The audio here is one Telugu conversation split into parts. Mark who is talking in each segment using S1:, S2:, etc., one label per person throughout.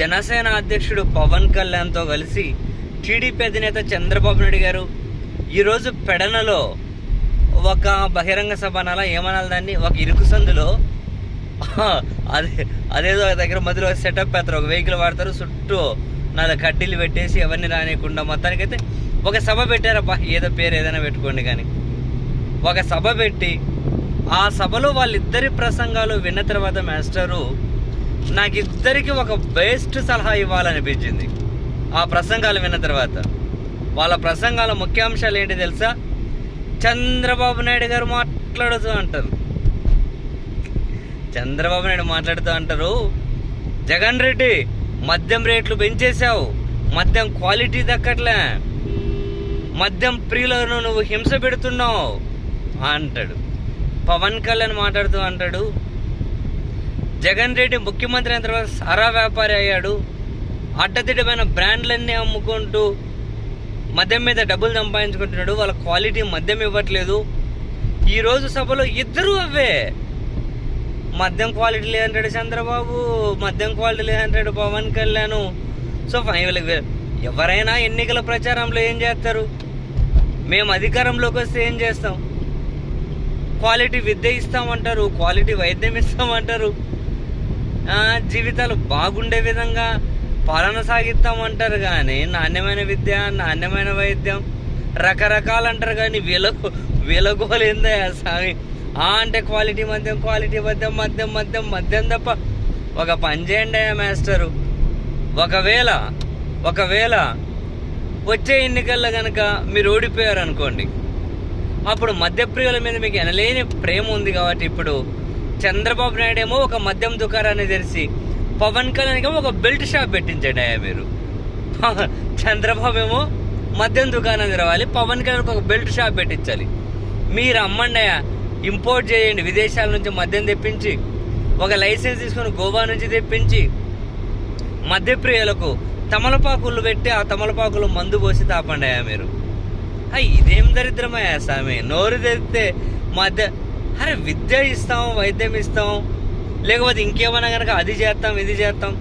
S1: జనసేన అధ్యక్షుడు పవన్ కళ్యాణ్తో కలిసి టీడీపీ అధినేత చంద్రబాబు నాయుడు గారు ఈరోజు పెడనలో ఒక బహిరంగ సభ అనాలా? ఏమనాలి దాన్ని? ఒక ఇరుకు సందులో? అదే అదేదో దగ్గర మధ్యలో సెటప్ పెడతారు. ఒక వెహికల్ వాడతారు. చుట్టూ నాలుగు కడ్డీలు పెట్టేసి ఎవరిని రానియకుండా మొత్తానికైతే ఒక సభ పెట్టారబ్బా. ఏదో పేరు ఏదైనా పెట్టుకోండి కానీ. ఒక సభ పెట్టి ఆ సభలో వాళ్ళిద్దరి ప్రసంగాలు విన్న తర్వాత మాస్టరు నాకు ఇద్దరికి ఒక బెస్ట్ సలహా ఇవ్వాలనిపించింది. ఆ ప్రసంగాలు విన్న తర్వాత. వాళ్ళ ప్రసంగాల ముఖ్యాంశాలు ఏంటి తెలుసా? చంద్రబాబు నాయుడు గారు మాట్లాడుతూ అంటారు. చంద్రబాబు నాయుడు మాట్లాడుతూ అంటారు జగన్ రెడ్డి మద్యం రేట్లు పెంచేశావు. మద్యం క్వాలిటీ దక్కట్లే. మద్యం ప్రియులను నువ్వు హింస పెడుతున్నావు. అంటాడు. పవన్ కళ్యాణ్ మాట్లాడుతూ అంటాడు జగన్ రెడ్డి ముఖ్యమంత్రి అయిన తర్వాత సారా వ్యాపారి అయ్యాడు. అడ్డదిడ్డమైన బ్రాండ్లన్నీ అమ్ముకుంటూ మద్యం మీద డబ్బులు సంపాదించుకుంటున్నాడు. వాళ్ళ క్వాలిటీ మద్యం ఇవ్వట్లేదు. ఈరోజు సభలో ఇద్దరు అవే. మద్యం క్వాలిటీ లేదంటాడు చంద్రబాబు. మద్యం క్వాలిటీ లేదంటాడు పవన్ కళ్యాణ్. సో ఫైనల్ ఎవరైనా ఎన్నికల ప్రచారంలో ఏం చేస్తారు? మేము అధికారంలోకి వస్తే ఏం చేస్తాం? క్వాలిటీ విద్య ఇస్తామంటారు. క్వాలిటీ వైద్యం ఇస్తామంటారు. జీవితాలు బాగుండే విధంగా పాలన సాగిస్తామంటారు కానీ నాణ్యమైన విద్య నాణ్యమైన వైద్యం రకరకాలు అంటారు కానీ వీళ్ళకు వీళ్ళగోలు ఏందా స్వామి. ఆ అంటే క్వాలిటీ మద్యం క్వాలిటీ మద్యం మద్యం మద్యం మద్యం తప్ప ఒక పని చేయండి మాస్టరు. ఒకవేళ ఒకవేళ వచ్చే ఎన్నికల్లో కనుక మీరు ఓడిపోయారు అనుకోండి అప్పుడు మద్యప్రియుల మీద మీకు ఎనలేని ప్రేమ ఉంది కాబట్టి ఇప్పుడు చంద్రబాబు నాయుడు ఏమో ఒక మద్యం దుకాణాన్ని తెరిచి పవన్ కళ్యాణ్ ఏమో ఒక బెల్ట్ షాప్ పెట్టించండి అయ్యా మీరు. చంద్రబాబు ఏమో మద్యం దుకాణం తెరవాలి పవన్ కళ్యాణ్ ఒక బెల్ట్ షాప్ పెట్టించాలి. మీరు అమ్మండి అయ్యా ఇంపోర్ట్ చేయండి విదేశాల నుంచి మద్యం తెప్పించి ఒక లైసెన్స్ తీసుకొని గోవా నుంచి తెప్పించి మద్యప్రియులకు తమలపాకులు పెట్టి ఆ తమలపాకులు మందు పోసి తాపండి అయ్యా మీరు. ఇదేం దరిద్రమయ్యా స్వామి? నోరు తెరిస్తే మధ్య అరే విద్య ఇస్తాం వైద్యం ఇస్తాం లేకపోతే ఇంకేమైనా కనుక అది చేస్తాం ఇది చేస్తాం.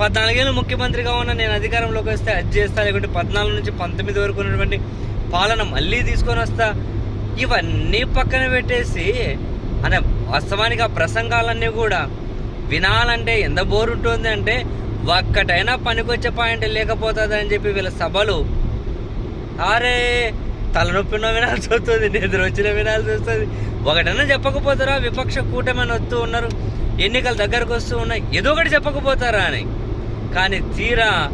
S1: పద్నాలుగేళ్ళు ముఖ్యమంత్రిగా ఉన్న నేను అధికారంలోకి వస్తే అది చేస్తా లేకుంటే పద్నాలుగు నుంచి పంతొమ్మిది వరకు ఉన్నటువంటి పాలన మళ్ళీ తీసుకొని వస్తా. ఇవన్నీ పక్కన పెట్టేసి అనే వాస్తవానికి ఆ ప్రసంగాలన్నీ కూడా వినాలంటే ఎంత బోర్ ఉంటుంది అంటే ఒక్కటైనా పనికొచ్చే పాయింట్ లేకపోతుంది అని చెప్పి వీళ్ళ సభలు. అరే తలనొప్పిన వినాల్సి వస్తుంది నిద్ర వచ్చిన వినాల్సి వస్తుంది ఒకటన్నా చెప్పకపోతారా? విపక్ష కూటమని వస్తూ ఉన్నారు. ఎన్నికలు దగ్గరకు వస్తూ ఉన్నాయి. ఏదో ఒకటి చెప్పకపోతారా అని. కానీ తీరా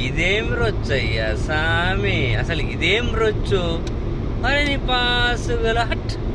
S1: ఇదేం రొచ్చు అయ్యా సామి. అసలు ఇదేం రొచ్చు? మరి నీ పాసు గల హట్.